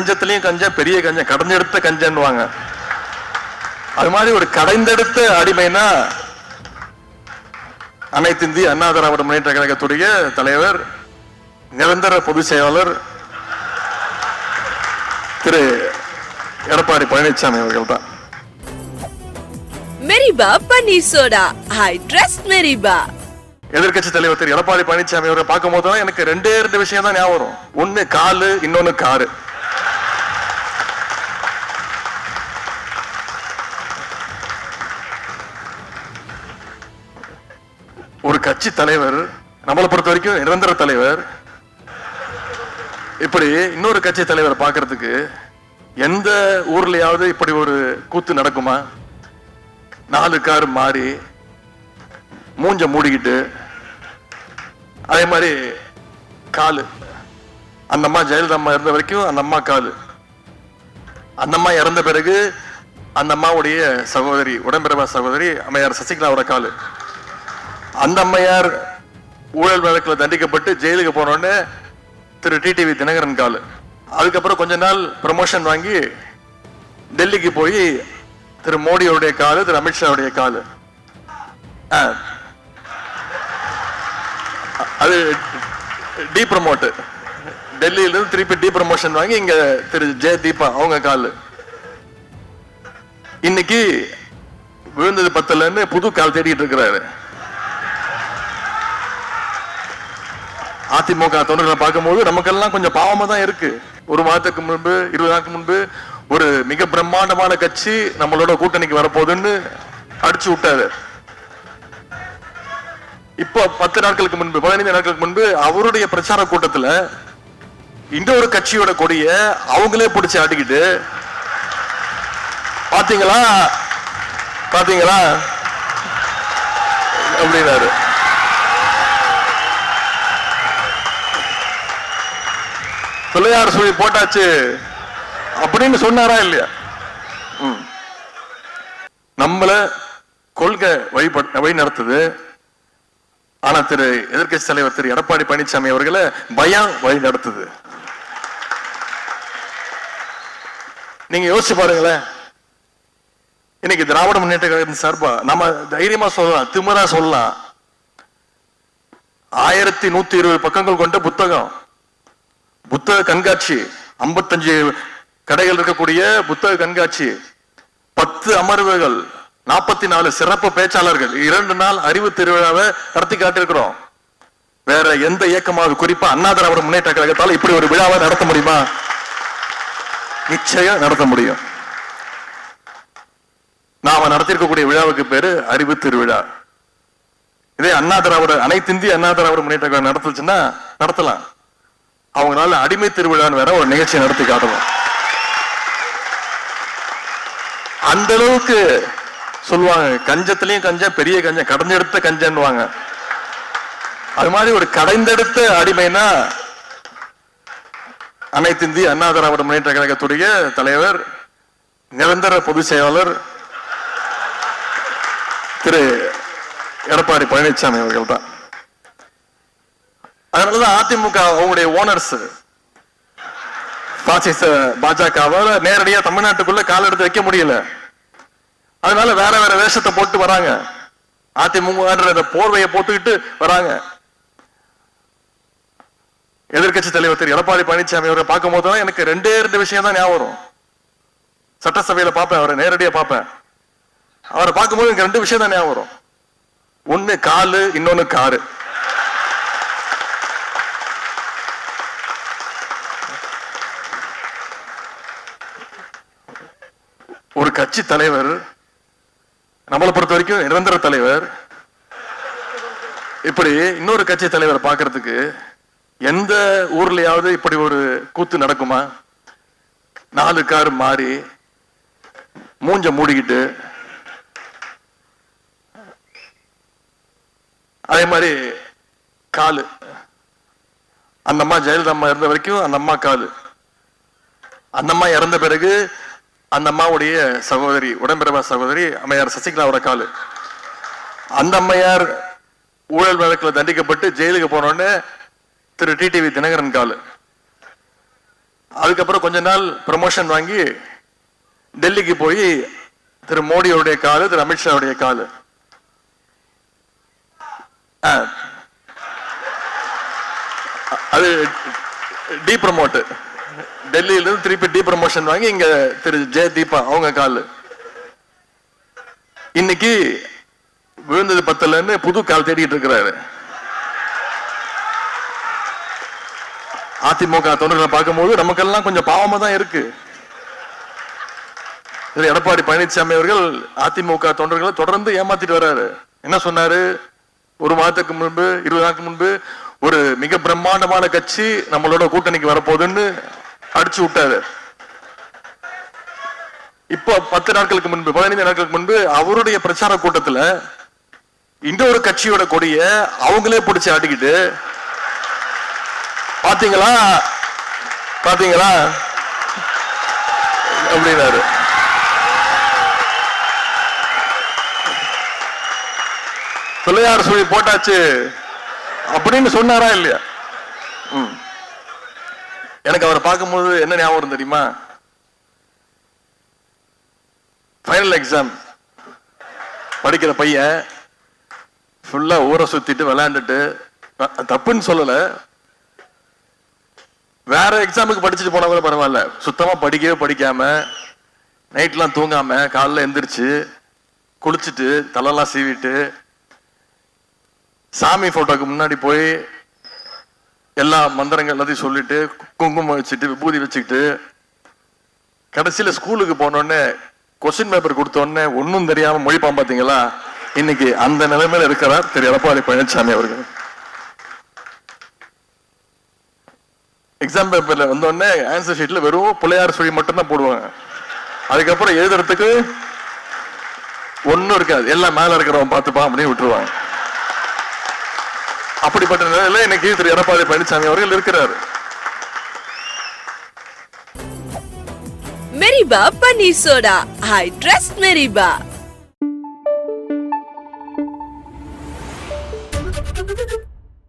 கஞ்சத்திலயும் கஞ்சம் பெரிய கஞ்சம் கடைஞ்செடுத்த கஞ்சன்னுவாங்க. அது மாதிரி ஒரு கடைந்தெடுத்த அடிமைனா அனைத்து இந்திய அண்ணா திராவிட முன்னேற்ற கழகத்துடைய தலைவர் நிரந்தர பொதுச் செயலாளர் திரு எடப்பாடி பழனிசாமி அவர்கள் தான் மெரிபா பன்னீர் சோடா. I trust மெரிபா. எதிர்க்கட்சி தலைவர் திரு எடப்பாடி பழனிசாமி அவரை பார்க்கும் போதுதான் எனக்கு ரெண்டே ரெண்டு விஷயம் தான் ஞாபகம் ஒண்ணு காலு இன்னொன்னு காரு. கட்சி தலைவர் நம்மளை பொறுத்த வரைக்கும் நிரந்தர தலைவர். இப்படி இன்னொரு கட்சி தலைவரை பார்க்கறதுக்கு எந்த ஊர்லயாவது இப்படி ஒரு கூத்து நடக்குமா? நாலு கார் மாறி மூஞ்ச மூடிக்கிட்டு அதே மாதிரி காலு. அந்த அம்மா ஜெயலலிதா அம்மா இருந்த வரைக்கும் அந்த அம்மா காலு. அந்த அம்மா இறந்த பிறகு அந்த அம்மாவுடைய சகோதரி உடம்பிரபா சகோதரி அம்மையார் சசிகலாவோட காலு. அந்த அம்மையார் ஊழல் வழக்கில் தண்டிக்கப்பட்டு ஜெயிலுக்கு போனோடனே திரு டிடிவி தினகரன் கால். அதுக்கப்புறம் கொஞ்ச நாள் ப்ரமோஷன் வாங்கி டெல்லிக்கு போய் திரு மோடியோடைய காலு திரு அமித்ஷாவுடைய கால். அது டி ப்ரமோட் டெல்லியில இருந்து திருப்பி டி ப்ரமோஷன் வாங்கி இங்க திரு ஜெய தீபா அவங்க காலு. இன்னைக்கு விழுந்தது பத்தலன்னு புது கால் தேடிட்டு இருக்கிறாரு. அதிமுக தொண்டர்களை பார்க்கும்போது நமக்கெல்லாம் கொஞ்சம் பாவமா தான் இருக்கு. ஒரு மாதத்துக்கு முன்பு இருபது நாளுக்கு முன்பு ஒரு மிக பிரம்மாண்டமான கட்சி நம்மளோட கூட்டணிக்கு வரப்போகுதுன்னு அடிச்சு விட்டாரு. இப்போ பத்து நாட்களுக்கு முன்பு பதினைந்து நாட்களுக்கு முன்பு அவருடைய பிரச்சார கூட்டத்துல இன்னொரு கட்சியோட கொடிய அவங்களே பிடிச்சி ஆட்டிக்கிட்டு பாத்தீங்களா? பாத்தீங்களா? அப்படின்னாரு. பிள்ளையார் சுழி போட்டாச்சு அப்படின்னு சொன்னாரா இல்லையா? நம்மள கொள்கை வழிபட வழி நடத்துது. ஆனா திரு எதிர்க்கட்சி தலைவர் திரு எடப்பாடி பழனிசாமி அவர்களை பயம் வழி நடத்துது. நீங்க யோசிச்சு பாருங்களேன். இன்னைக்கு திராவிட முன்னேற்ற கழகத்தின் சார்பா நம்ம தைரியமா சொல்லலாம் திமுறா சொல்லலாம். ஆயிரத்தி நூத்தி இருபது பக்கங்கள் கொண்ட புத்தகம். புத்தக கண்காட்சி. 55 கடைகள் இருக்கக்கூடிய புத்தக கண்காட்சி. பத்து அமர்வுகள். நாற்பத்தி நாலு சிறப்பு பேச்சாளர்கள். இரண்டு நாள் அறிவு திருவிழாவை நடத்தி காட்டியிருக்கிறோம். வேற எந்த இயக்கமாவது குறிப்பா அண்ணா திராவிட முன்னேற்ற கழகத்தால் இப்படி ஒரு விழாவை நடத்த முடியுமா? நிச்சயம் நடத்த முடியும். நாம நடத்திருக்கக்கூடிய விழாவுக்கு பேரு அறிவு திருவிழா. இதே அண்ணா திராவிட அனைத்து இந்திய அண்ணா திராவிட முன்னேற்ற கழகம் நடத்துச்சுன்னா நடத்தலாம். அவங்களால அடிமை திருவிழான்னு வேற ஒரு நிகழ்ச்சி நடத்தி காட்டணும் அந்த அளவுக்கு சொல்லுவாங்க கஞ்சத்திலையும் கஞ்சம் பெரிய கஞ்சம் கடைஞ்செடுத்த கஞ்சன்னுவாங்க. அது மாதிரி ஒரு கடைந்தெடுத்த அடிமைனா அனைத்து இந்திய அண்ணா திராவிட முன்னேற்ற கழகத்துடைய தலைவர் நிரந்தர பொதுச் செயலாளர் திரு எடப்பாடி பழனிசாமி அவர்கள் தான் அதனாலதான் அதிமுக அவங்களுடைய ஓனர்ஸ் பாசிச பாஜகவால நேரடியா தமிழ்நாட்டுக்குள்ள கால் எடுத்து வைக்க முடியல. அதனால வேற வேற வேஷத்தை போட்டு வராங்க. அதிமுக போர்வையை போட்டுக்கிட்டு வராங்க. எதிர்க்கட்சி தலைவர் திரு எடப்பாடி பழனிசாமி அவரை பார்க்கும் போதுதான் எனக்கு ரெண்டே ரெண்டு விஷயம் தான் ஞாபகம் வரும். சட்டசபையில பார்ப்பேன் அவரை நேரடியா பார்ப்பேன். அவரை பார்க்கும்போது எனக்கு ரெண்டு விஷயம் தான் ஞாபகம் வரும். காலு இன்னொன்னு காரு. கட்சி தலைவர் நம்மளை பொறுத்த வரைக்கும் நிரந்தர தலைவர். இப்படி இன்னொரு கட்சி தலைவரை பார்க்கறதுக்கு எந்த ஊர்லயாவது இப்படி ஒரு கூத்து நடக்குமா? நாலு கார் மாறி மூஞ்ச மூடிக்கிட்டு. அதே மாதிரி காலு. அந்த அம்மா ஜெயலலிதா அம்மா இருந்த வரைக்கும் அந்த அம்மா காலு. அந்த அம்மா இறந்த பிறகு அந்த அம்மாவுடைய சகோதரி உடம்பிறவா சகோதரி அம்மையார் சசிகலாவோட காலு அந்த அம்மையார் ஊழல் வழக்கில் தண்டிக்கப்பட்டு ஜெயிலுக்கு போனோடனே திரு டிடிவி தினகரன் காலு அதுக்கப்புறம் கொஞ்ச நாள் ப்ரமோஷன் வாங்கி டெல்லிக்கு போய் திரு மோடியோடைய காலு திரு அமித்ஷாவுடைய காலு ஆ. அது டி ப்ரமோட்டு டெல்லியில இருந்து திருப்பி டி ப்ரமோஷன் வாங்கி இங்க திரு ஜெய தீபா அவங்க கால். இன்னைக்கு விழுந்தது பத்தலன்னு புது கால் தேடிட்டு இருக்கிறாரு. அதிமுக தொண்டர்களை பார்க்கும்போது நமக்கெல்லாம் கொஞ்சம் பாவமா தான் இருக்கு எடப்பாடி பழனிசாமி அவர்கள் அதிமுக தொண்டர்களை தொடர்ந்து ஏமாத்திட்டு வர்றாரு என்ன சொன்னாரு? ஒரு மாதத்துக்கு முன்பு இருபது நாளுக்கு முன்பு ஒரு மிக பிரம்மாண்டமான கட்சி நம்மளோட கூட்டணிக்கு வரப்போகுதுன்னு அடிச்சு விட்டாரு. இப்போ பத்து நாட்களுக்கு முன்பு பதினைந்து நாட்களுக்கு முன்பு அவருடைய பிரச்சார கூட்டத்துல இன்னொரு கட்சியோட கொடிய அவங்களே பிடிச்சு ஆட்டிக்கிட்டு பாத்தீங்களா? பாத்தீங்களா? அப்படின்னாரு. பிள்ளையார் சொல்லி போட்டாச்சு அப்படின்னு சொன்னாரா இல்லையா? எனக்கு அவரை பார்க்கும்போது என்ன ஞாபகம் தெரியுமா? ஃபைனல் எக்ஸாம் படிக்கிற பையன் ஃபுல்லா ஊரை சுத்திட்டு விளையாண்டுட்டு தப்புன்னு சொல்லல. வேற எக்ஸாமுக்கு படிச்சுட்டு போனா கூட பரவாயில்ல. சுத்தமா படிக்கவே படிக்காம நைட்லாம் தூங்காம காலைல எந்திரிச்சு குளிச்சுட்டு தலைலாம் சீவிட்டு சாமி போட்டோக்கு முன்னாடி போய் எல்லா மந்திரங்கள் எல்லாத்தையும் சொல்லிட்டு குங்குமம் வச்சுட்டு விபூதி வச்சுக்கிட்டு கடைசியில் ஸ்கூலுக்கு போனோடனே கொஸ்டின் பேப்பர் கொடுத்தோடனே ஒன்றும் தெரியாமல் மொழிப்பான் பார்த்தீங்களா இன்னைக்கு அந்த நிலைமையில இருக்கிறார் திரு எடப்பாடி பழனிசாமி அவர்கள். எக்ஸாம் பேப்பரில் வந்தோடனே ஆன்சர் ஷீட்டில் வெறும் பிள்ளையார் சொல்லி மட்டும் தான் போடுவாங்க. அதுக்கப்புறம் எழுதுறதுக்கு ஒன்றும் இருக்காது. எல்லாம் மேலே இருக்கிறவன் பார்த்துப்பான் அப்படின்னு விட்டுருவாங்க. அப்படிப்பட்ட நிலையில இன்னைக்கு திரு எடப்பாடி பழனிசாமி அவர்கள் இருக்கிறார். Meriba Panneer soda. I trust Meriba.